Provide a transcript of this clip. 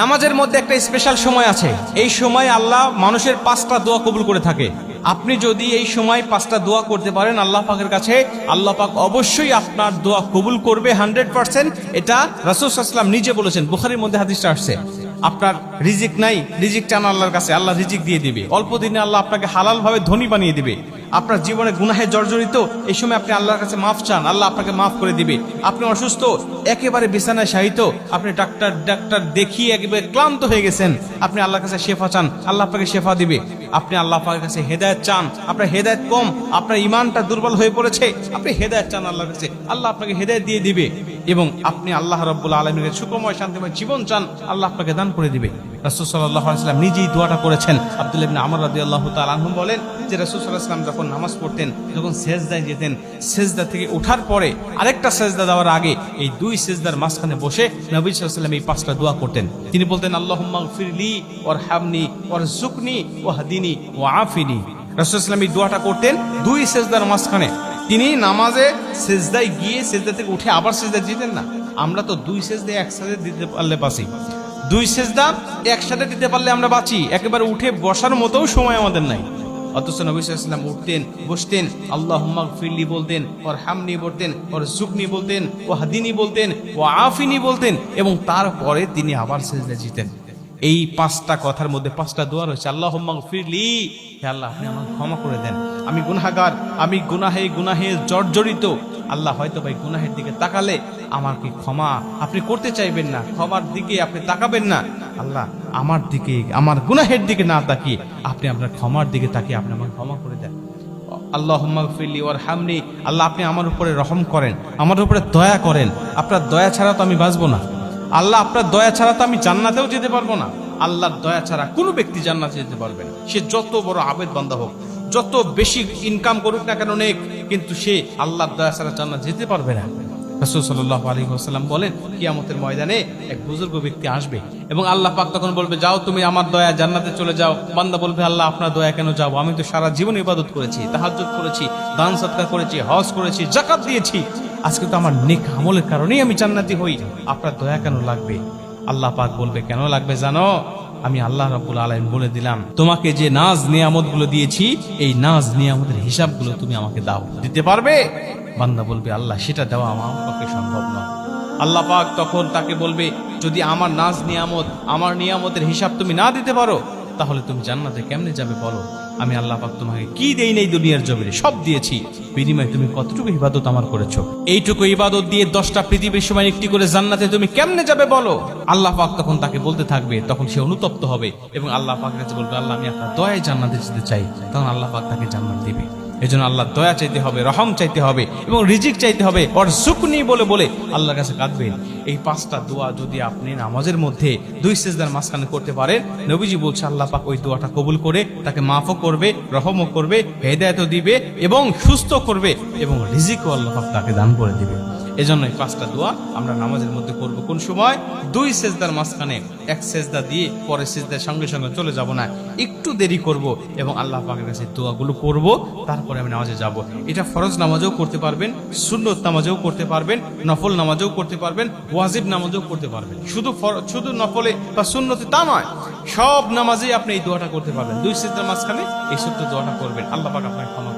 নামাজের মধ্যে একটা স্পেশাল সময় আছে। এই সময় আল্লাহ মানুষের পাঁচটা দোয়া কবুল করে থাকে। আপনি যদি এই সময় পাঁচটা দোয়া করতে পারেন আল্লাহ পাকের কাছে, আল্লাহ পাক অবশ্যই আপনার দোয়া কবুল করবে হান্ড্রেড পার্সেন্ট। এটা রাসুসাল্লাম নিজে বলেছেন, বুখারির মধ্যে হাদিসটা আসছে। আপনার রিজিক নাই, রিজিক চান আল্লাহর কাছে, আল্লাহ রিজিক দিয়ে দিবে। অল্প দিনে আল্লাহ আপনাকে হালাল ভাবে ধনী বানিয়ে দিবে। আপনার জীবনে গুনাহে জর্জরিত, এই সময় আপনি আল্লাহর কাছে মাফ চান, আল্লাহ আপনাকে মাফ করে দিবে। আপনি অসুস্থ, একেবারে বিছানায় শায়িত, আপনি ডাক্তার ডাক্তার দেখিয়ে একেবারে ক্লান্ত হয়ে গেছেন, আপনি আল্লাহর কাছে শেফা চান, আল্লাহ আপনাকে শেফা দিবে। আপনি আল্লাহ পাকের কাছে হেদায়ত চান, আপনার হেদায়ত কম, আপনার ইমানটা দুর্বল হয়ে পড়েছে, আপনি হেদায়ত চান আল্লাহর কাছে, আল্লাহ আপনাকে হেদায়ত দিয়ে দিবে এবং আপনি আল্লাহ রব্বুল আলমীর সুখময়, শান্তিময় জীবন চান, আল্লাহ আপনাকে দান করে দিবে। রাসুল সাল্লাহ সাল্লাম নিজেই দোয়াটা করেছেন। আব্দুল ইবনে আমর রাদি আল্লাহ তালহম বলেন যে রাসুল সাল্লাহ যখন নামাজ পড়তেন, যখন সেজদায় যেতেন, সেজদা থেকে ওঠার পরে আরেকটা সেজদা দেওয়ার আগে এই দুই সেজদার মাঝখানে বসে নবী সাল্লাম এই পাঁচটা দোয়া করতেন। তিনি বলতেন আল্লাহ ফিরলি ওর হামনি ওর জুকনি ও হাদিনি ও আফিনি রাসুল এই দোয়াটা করতেন দুই সেজদার মাঝখানে। তিনি নামাজে সেজদায় গিয়ে সেজদা থেকে উঠে আবার সেজদায় যেতেন না। আমরা তো দুই সেজদায় একসাথে দিতে পারলে বাঁচি। দুই সেজদা একসাথে দিতে পারলে আমরা বাঁচি। একেবারে উঠে বসার মতো সময় আমাদের নাই। অথচ নবী সাল্লাম উঠতেন, বসতেন আল্লাহ ফিরলি বলতেন ওর হামনি বলতেন ওর জুকনি বলতেন ও হাদিনি বলতেন ও আফিনি বলতেন এবং তারপরে তিনি আবার সেজদা জিতেন। এই পাঁচটা কথার মধ্যে পাঁচটা দোয়া রয়েছে আল্লাহ ফিরলি আল্লাহ, আপনি আমাকে ক্ষমা করে দেন। আমি গুনাহগার, আমি গুনাহে গুনাহে জর্জরিত আল্লাহ হয়তো ভাই গুনাহের দিকে তাকালে আমার কি ক্ষমা? আপনি করতে চাইবেন না। ক্ষমার দিকে আপনি তাকাবেন না। আল্লাহ, আমার দিকে, আমার গুনাহের দিকে না তাকিয়ে আপনি আপনার ক্ষমার দিকে তাকিয়ে আপনি আমাকে ক্ষমা করে দেন। আল্লাহ ফিরলি ওর হামনি আল্লাহ, আপনি আমার উপরে রহম করেন, আমার উপরে দয়া করেন। আপনার দয়া ছাড়া তো আমি বাঁচবো না। আল্লাহ, আপনার দয়া ছাড়া তো আমি জান্নাতেও যেতে পারব না। আল্লাহর দয়া ছাড়া কোনো ব্যক্তি জান্নাতে যেতে পারবে না। সে যত বড় আবেদ বান্ধা হোক, যত বেশি ইনকাম করুক না কেন অনেক কিন্তু সে আল্লাহর দয়া ছাড়া জান্নাত যেতে পারবে না। বলেন ময়দানে এক ব্যক্তি আসবে এবং আল্লাহ পাক তখন বলবে, যাও তুমি আমার দয়া জান্নাতে চলে যাও। বান্দা বলবে, আল্লাহ, আপনার দয়া কেন আমি তো সারা জীবন ইবাদত করেছি করেছি, দান সৎকার করেছি, হজ করেছি জাকাত দিয়েছি। আজকে তো আমার নেক আমলের কারণেই আমি জান্নাতি হই। আপনার দয়া কেন লাগবে? আল্লাহ পাক বলবে, কেন লাগবে জানো? আমি আল্লাহ রাবুল আলম বলে দিলাম তোমাকে যে নাজ নিয়ামতগুলো দিয়েছি এই নাজ নিয়ামতের হিসাবগুলো তুমি আমাকে দাও। দিতে পারবে? বান্দা বলবে আল্লাহ সেটা দেওয়া আমার পক্ষে সম্ভব নয়। আল্লাহ পাক তখন তাকে বলবে যদি আমার নাজ নিয়ামত আমার নিয়ামতের হিসাব তুমি না দিতে পারো তাহলে তুমি জান্নাতে কেমনে যাবে বলো? আমি আল্লাহ পাক তোমাকে কি দেই নেই দুনিয়ার জমিনে? সব দিয়েছি। বিনিময়ে তুমি কতটুকু ইবাদত আমার করেছ? এইটুকু ইবাদত দিয়ে দশটা পৃথিবীর সময় একটি করে জান্নাতে তুমি কেমনে যাবে বলো? আল্লাহ পাক তখন তাকে বলতে থাকবে, তখন সে অনুতপ্ত হবে এবং আল্লাহ পাক কাছে বলবে, আল্লাহ, আমি আপনার দয়ায় জান্নাতে যেতে চাই। তখন আল্লাহ পাক তাকে জান্নাত দিবে। এজন্য আল্লাহ দয়া চাইতে হবে, রহম চাইতে হবে এবং রিজিক চাইতে হবে। অর সুকনি বলে বলে আল্লাহর কাছে কাঁদবেন। এই পাঁচটা দোয়া যদি আপনি নামাজের মধ্যে দুই সেজদার মাঝখানে করতে পারেন, নবীজি বলছে, আল্লাহ পাক ওই দোয়াটা কবুল করে তাকে মাফও করবে, রহমও করবে, হেদায়তও দিবে এবং সুস্থ করবে এবং রিজিকও আল্লাহ পাক তাকে দান করে দিবে। এজন্য এই পাঁচটা দোয়া আমরা নামাজের মধ্যে করব কোন সময়? দুই সেজদার মাঝখানে এক সেজদা দিয়ে পরে সেজদার সঙ্গে সঙ্গে চলে যাব না। একটু দেরি করব এবং আল্লাহ পাকের কাছে দোয়াগুলো করব তারপরে আমি নামাজে যাব। এটা ফরজ নামাজেও করতে পারবেন, সুন্নত নামাজেও করতে পারবেন, নফল নামাজেও করতে পারবেন, ওয়াজিব নামাজেও করতে পারবেন। শুধু শুধু নফলে বা সুন্নতে তা নয়, সব নামাজেই আপনি এই দোয়াটা করতে পারবেন। দুই সেজদার মাঝখানে এই ছোট্ট দোয়াটা করবেন। আল্লাহ পাক আপনাকে ক্ষমা